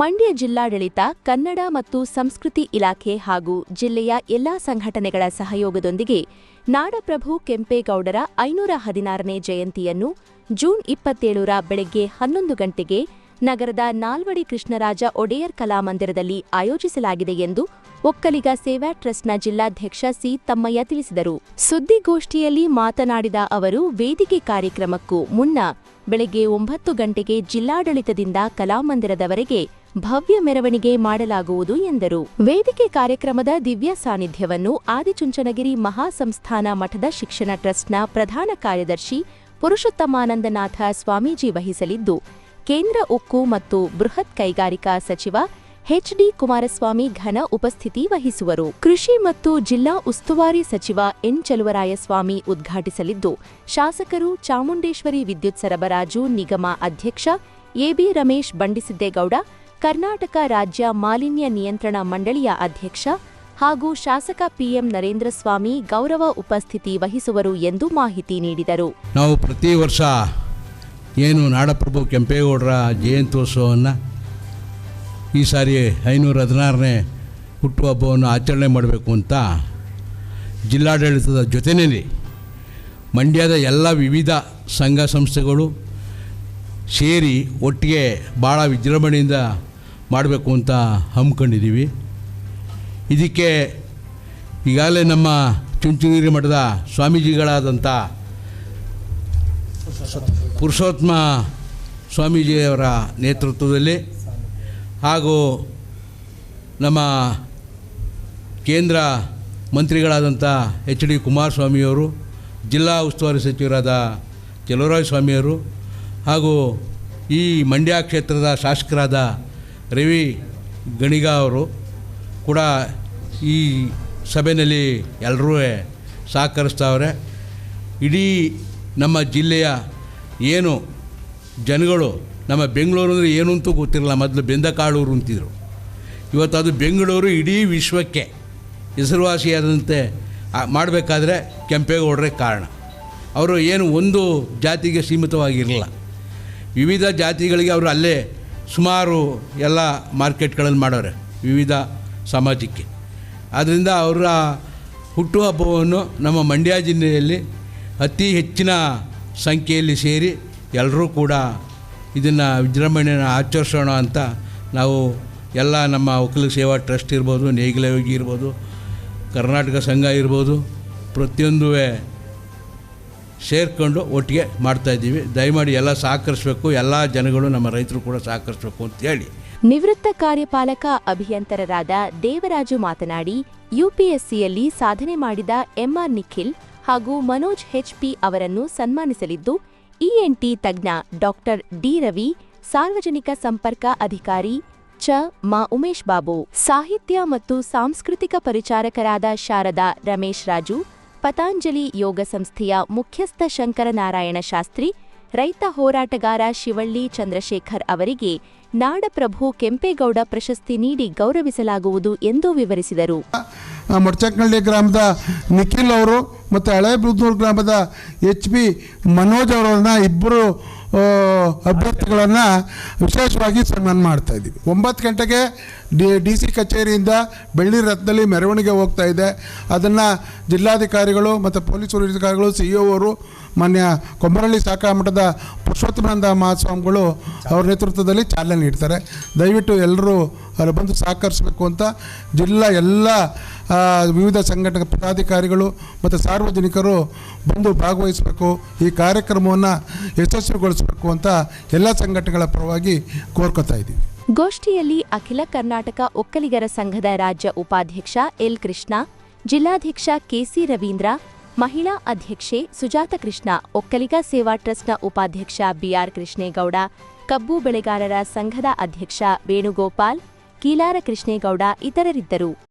ಮಂಡ್ಯ ಜಿಲ್ಲಾಡಳಿತ, ಕನ್ನಡ ಮತ್ತು ಸಂಸ್ಕೃತಿ ಇಲಾಖೆ ಹಾಗೂ ಜಿಲ್ಲೆಯ ಎಲ್ಲಾ ಸಂಘಟನೆಗಳ ಸಹಯೋಗದೊಂದಿಗೆ ನಾಡಪ್ರಭು ಕೆಂಪೇಗೌಡರ ಐನೂರ ಹದಿನಾರನೇ ಜಯಂತಿಯನ್ನು ಜೂನ್ ಇಪ್ಪತ್ತೇಳರ ಬೆಳಗ್ಗೆ ಹನ್ನೊಂದು ಗಂಟೆಗೆ ನಗರದ ನಾಲ್ವಡಿ ಕೃಷ್ಣರಾಜ ಒಡೆಯರ್ ಕಲಾಮಂದಿರದಲ್ಲಿ ಆಯೋಜಿಸಲಾಗಿದೆ ಎಂದು ಒಕ್ಕಲಿಗ ಸೇವಾ ಟ್ರಸ್ಟ್ನ ಜಿಲ್ಲಾಧ್ಯಕ್ಷ ಸಿ ತಮ್ಮಯ್ಯ ತಿಳಿಸಿದರು. ಸುದ್ದಿಗೋಷ್ಠಿಯಲ್ಲಿ ಮಾತನಾಡಿದ ಅವರು, ವೇದಿಕೆ ಕಾರ್ಯಕ್ರಮಕ್ಕೂ ಮುನ್ನ ಬೆಳಗ್ಗೆ ಒಂಬತ್ತು ಗಂಟೆಗೆ ಜಿಲ್ಲಾಡಳಿತದಿಂದ ಕಲಾಮಂದಿರದವರೆಗೆ ಭವ್ಯ ಮೆರವಣಿಗೆ ಮಾಡಲಾಗುವುದು ಎಂದರು. ವೇದಿಕೆ ಕಾರ್ಯಕ್ರಮದ ದಿವ್ಯ ಸಾನ್ನಿಧ್ಯವನ್ನು ಆದಿಚುಂಚನಗಿರಿ ಮಹಾಸಂಸ್ಥಾನ ಮಠದ ಶಿಕ್ಷಣ ಟ್ರಸ್ಟ್ನ ಪ್ರಧಾನ ಕಾರ್ಯದರ್ಶಿ ಪುರುಷೋತ್ತಮಾನಂದನಾಥ ಸ್ವಾಮೀಜಿ ವಹಿಸಲಿದ್ದು, ಕೇಂದ್ರ ಉಕ್ಕು ಮತ್ತು ಬೃಹತ್ ಕೈಗಾರಿಕಾ ಸಚಿವ ಎಚ್ಡಿ ಕುಮಾರಸ್ವಾಮಿ ಘನ ಉಪಸ್ಥಿತಿ ವಹಿಸುವರು. ಕೃಷಿ ಮತ್ತು ಜಿಲ್ಲಾ ಉಸ್ತುವಾರಿ ಸಚಿವ ಎನ್. ಚಲುವರಾಯಸ್ವಾಮಿ ಉದ್ಘಾಟಿಸಲಿದ್ದು, ಶಾಸಕರು ಚಾಮುಂಡೇಶ್ವರಿ ವಿದ್ಯುತ್ ಸರಬರಾಜು ನಿಗಮ ಅಧ್ಯಕ್ಷ ಎಬಿ ರಮೇಶ್ ಬಂಡಿಸಿದ್ದೇಗೌಡ ಕರ್ನಾಟಕ ರಾಜ್ಯ ಮಾಲಿನ್ಯ ನಿಯಂತ್ರಣ ಮಂಡಳಿಯ ಅಧ್ಯಕ್ಷ ಹಾಗೂ ಶಾಸಕ ಪಿಎಂ ನರೇಂದ್ರಸ್ವಾಮಿ ಗೌರವ ಉಪಸ್ಥಿತಿ ವಹಿಸುವರು ಎಂದು ಮಾಹಿತಿ ನೀಡಿದರು. ನಾವು ಪ್ರತಿ ವರ್ಷ ಏನು ನಾಡಪ್ರಭು ಕೆಂಪೇಗೌಡರ ಜಯಂತ್ಯೋತ್ಸವವನ್ನು ಈ ಸಾರಿ ಐನೂರ ಹದಿನಾರನೇ ಹುಟ್ಟುಹಬ್ಬವನ್ನು ಆಚರಣೆ ಮಾಡಬೇಕು ಅಂತ ಜಿಲ್ಲಾಡಳಿತದ ಜೊತೆಯಲ್ಲಿ ಮಂಡ್ಯದ ಎಲ್ಲ ವಿವಿಧ ಸಂಘ ಸಂಸ್ಥೆಗಳು ಸೇರಿ ಒಟ್ಟಿಗೆ ಭಾಳ ವಿಜೃಂಭಣೆಯಿಂದ ಮಾಡಬೇಕು ಅಂತ ಹಮ್ಮಿಕೊಂಡಿದ್ದೀವಿ. ಇದಕ್ಕೆ ಈಗಾಗಲೇ ನಮ್ಮ ಚುಂಚನಗಿರಿ ಮಠದ ಸ್ವಾಮೀಜಿಗಳಾದಂಥ ಪುರುಷೋತ್ತಮ ಸ್ವಾಮೀಜಿಯವರ ನೇತೃತ್ವದಲ್ಲಿ ಹಾಗೂ ನಮ್ಮ ಕೇಂದ್ರ ಮಂತ್ರಿಗಳಾದಂಥ ಎಚ್ ಡಿ ಕುಮಾರಸ್ವಾಮಿಯವರು, ಜಿಲ್ಲಾ ಉಸ್ತುವಾರಿ ಸಚಿವರಾದ ಚಲುವರಾಯ ಸ್ವಾಮಿಯವರು ಹಾಗೂ ಈ ಮಂಡ್ಯ ಕ್ಷೇತ್ರದ ಶಾಸಕರಾದ ರವಿ ಗಣಿಗ ಅವರು ಕೂಡ ಈ ಸಭೆಯಲ್ಲಿ ಎಲ್ಲರೂ ಸಹಕರಿಸ್ತಾವ್ರೆ. ಇಡೀ ನಮ್ಮ ಜಿಲ್ಲೆಯ ಏನು ಜನಗಳು, ನಮ್ಮ ಬೆಂಗಳೂರು ಅಂದರೆ ಏನು ಅಂತೂ ಗೊತ್ತಿರಲ್ಲ, ಮೊದಲು ಬೆಂದಕಾಳೂರು ಅಂತಿದ್ರು. ಇವತ್ತು ಅದು ಬೆಂಗಳೂರು ಇಡೀ ವಿಶ್ವಕ್ಕೆ ಹೆಸರುವಾಸಿಯಾದಂತೆ ಮಾಡಬೇಕಾದ್ರೆ ಕೆಂಪೇಗೌಡರೇ ಕಾರಣ. ಅವರು ಏನು ಒಂದು ಜಾತಿಗೆ ಸೀಮಿತವಾಗಿರಲಿಲ್ಲ ವಿವಿಧ ಜಾತಿಗಳಿಗೆ ಅವರು ಅಲ್ಲೇ ಸುಮಾರು ಎಲ್ಲ ಮಾರ್ಕೆಟ್ಗಳಲ್ಲಿ ಮಾಡೋರೆ, ವಿವಿಧ ಸಮಾಜಕ್ಕೆ ಆದ್ದರಿಂದ ಅವರ ಹುಟ್ಟುಹಬ್ಬವನ್ನು ನಮ್ಮ ಮಂಡ್ಯ ಜಿಲ್ಲೆಯಲ್ಲಿ ಅತಿ ಹೆಚ್ಚಿನ ಸಂಖ್ಯೆಯಲ್ಲಿ ಸೇರಿ ಎಲ್ಲರೂ ಕೂಡ ಇದನ್ನು ವಿಜೃಂಭಣೆಯನ್ನು ಆಚರಿಸೋಣ ಅಂತ ನಾವು ಎಲ್ಲ ನಮ್ಮ ವಕೀಲ ಸೇವಾ ಟ್ರಸ್ಟ್ ಇರ್ಬೋದು, ನೇಗಿಲ ಯೋಗಿ ಇರ್ಬೋದು, ಕರ್ನಾಟಕ ಸಂಘ ಇರ್ಬೋದು ಪ್ರತಿಯೊಂದು ಸೇರಿಕೊಂಡು ಒಟ್ಟಿಗೆ ಮಾಡ್ತಾಯಿದ್ದೀವಿ ದಯಮಾಡಿ ಎಲ್ಲ ಸಹಕರಿಸಬೇಕು. ಎಲ್ಲ ಜನಗಳು ನಮ್ಮ ರೈತರು ಕೂಡ ಸಹಕರಿಸಬೇಕು ಅಂತ ಹೇಳಿ. ನಿವೃತ್ತ ಕಾರ್ಯಪಾಲಕ ಅಭಿಯಂತರರಾದ ದೇವರಾಜು ಮಾತನಾಡಿ, ಯುಪಿಎಸ್ಸಿಯಲ್ಲಿ ಸಾಧನೆ ಮಾಡಿದ ಎಂಆರ್ ನಿಖಿಲ್ ಹಾಗೂ ಮನೋಜ್ ಹೆಚ್ಪಿ ಅವರನ್ನು ಸನ್ಮಾನಿಸಲಿದ್ದು ಇಎನ್ಟಿ ತಜ್ಞ ಡಾಕ್ಟರ್ ಡಿ ರವಿ, ಸಾರ್ವಜನಿಕ ಸಂಪರ್ಕ ಅಧಿಕಾರಿ ಚ ಮಾ ಉಮೇಶ್ ಬಾಬು, ಸಾಹಿತ್ಯ ಮತ್ತು ಸಾಂಸ್ಕೃತಿಕ ಪರಿಚಾರಕರಾದ ಶಾರದಾ ರಮೇಶ್ ರಾಜು ಪತಾಂಜಲಿ ಯೋಗ ಸಂಸ್ಥೆಯ ಮುಖ್ಯಸ್ಥ ಶಂಕರನಾರಾಯಣ ಶಾಸ್ತ್ರಿ, ರೈತ ಹೋರಾಟಗಾರ ಶಿವಳ್ಳಿ ಚಂದ್ರಶೇಖರ್ ಅವರಿಗೆ ನಾಡಪ್ರಭು ಕೆಂಪೇಗೌಡ ಪ್ರಶಸ್ತಿ ನೀಡಿ ಗೌರವಿಸಲಾಗುವುದು ಎಂದು ವಿವರಿಸಿದರು. ಮೊಡ್ಚಕ್ನಳ್ಳಿ ಗ್ರಾಮದ ನಿಖಿಲ್ ಅವರು ಮತ್ತು ಹಳೆ ಬುದ್ನೂರು ಗ್ರಾಮದ ಎಚ್ ಪಿ ಮನೋಜ್ ಅವರನ್ನ ಇಬ್ಬರು ಅಭ್ಯರ್ಥಿಗಳನ್ನು ವಿಶೇಷವಾಗಿ ಸನ್ಮಾನ ಮಾಡ್ತಾ ಇದ್ದೀವಿ. ಒಂಬತ್ತು ಗಂಟೆಗೆ ಡಿ ಡಿ ಸಿ ಕಚೇರಿಯಿಂದ ಬೆಳ್ಳಿ ರಥದಲ್ಲಿ ಮೆರವಣಿಗೆ ಹೋಗ್ತಾ ಇದೆ. ಅದನ್ನು ಜಿಲ್ಲಾಧಿಕಾರಿಗಳು ಮತ್ತು ಪೊಲೀಸ್ ಅಧಿಕಾರಿಗಳು ಸಿ ಇ ಅವರು, ಮಾನ್ಯ ಕೊಂಬರಳ್ಳಿ ಶಾಖಾ ಮಠದ ಪುರುಷೋತ್ತಮಾನಂದ ಮಹಾಸ್ವಾಮಿಗಳು ಅವರ ನೇತೃತ್ವದಲ್ಲಿ ಚಾಲನೆ ನೀಡ್ತಾರೆ. ದಯವಿಟ್ಟು ಎಲ್ಲರೂ ಅಲ್ಲಿ ಬಂದು ಸಹಕರಿಸಬೇಕು ಅಂತ ಜಿಲ್ಲಾ ಎಲ್ಲ ವಿವಿಧ ಸಂಘಟನೆ ಪದಾಧಿಕಾರಿಗಳು ಮತ್ತು ಸಾರ್ವಜನಿಕರು ಬಂದು ಭಾಗವಹಿಸಬೇಕು. ಈ ಕಾರ್ಯಕ್ರಮವನ್ನು ಯಶಸ್ವಿಗೊಳಿಸಬೇಕು ಅಂತ ಎಲ್ಲ ಸಂಘಟನೆಗಳ ಪರವಾಗಿ ಕೋರ್ಕೊತಾ ಇದ್ದೀವಿ. ಗೋಷ್ಠಿಯಲ್ಲಿ ಅಖಿಲ ಕರ್ನಾಟಕ ಒಕ್ಕಲಿಗರ ಸಂಘದ ರಾಜ್ಯ ಉಪಾಧ್ಯಕ್ಷ ಎಲ್ ಕೃಷ್ಣ, ಜಿಲ್ಲಾಧ್ಯಕ್ಷ ಕೆಸಿ ರವೀಂದ್ರ, ಮಹಿಳಾ ಅಧ್ಯಕ್ಷೆ ಸುಜಾತ ಕೃಷ್ಣ, ಒಕ್ಕಲಿಗ ಸೇವಾ ಟ್ರಸ್ಟ್ನ ಉಪಾಧ್ಯಕ್ಷ ಬಿಆರ್ ಕೃಷ್ಣೇಗೌಡ, ಕಬ್ಬು ಬೆಳೆಗಾರರ ಸಂಘದ ಅಧ್ಯಕ್ಷ ವೇಣುಗೋಪಾಲ್, ಕೀಲಾರ ಕೃಷ್ಣೇಗೌಡ ಇತರರಿದ್ದರು.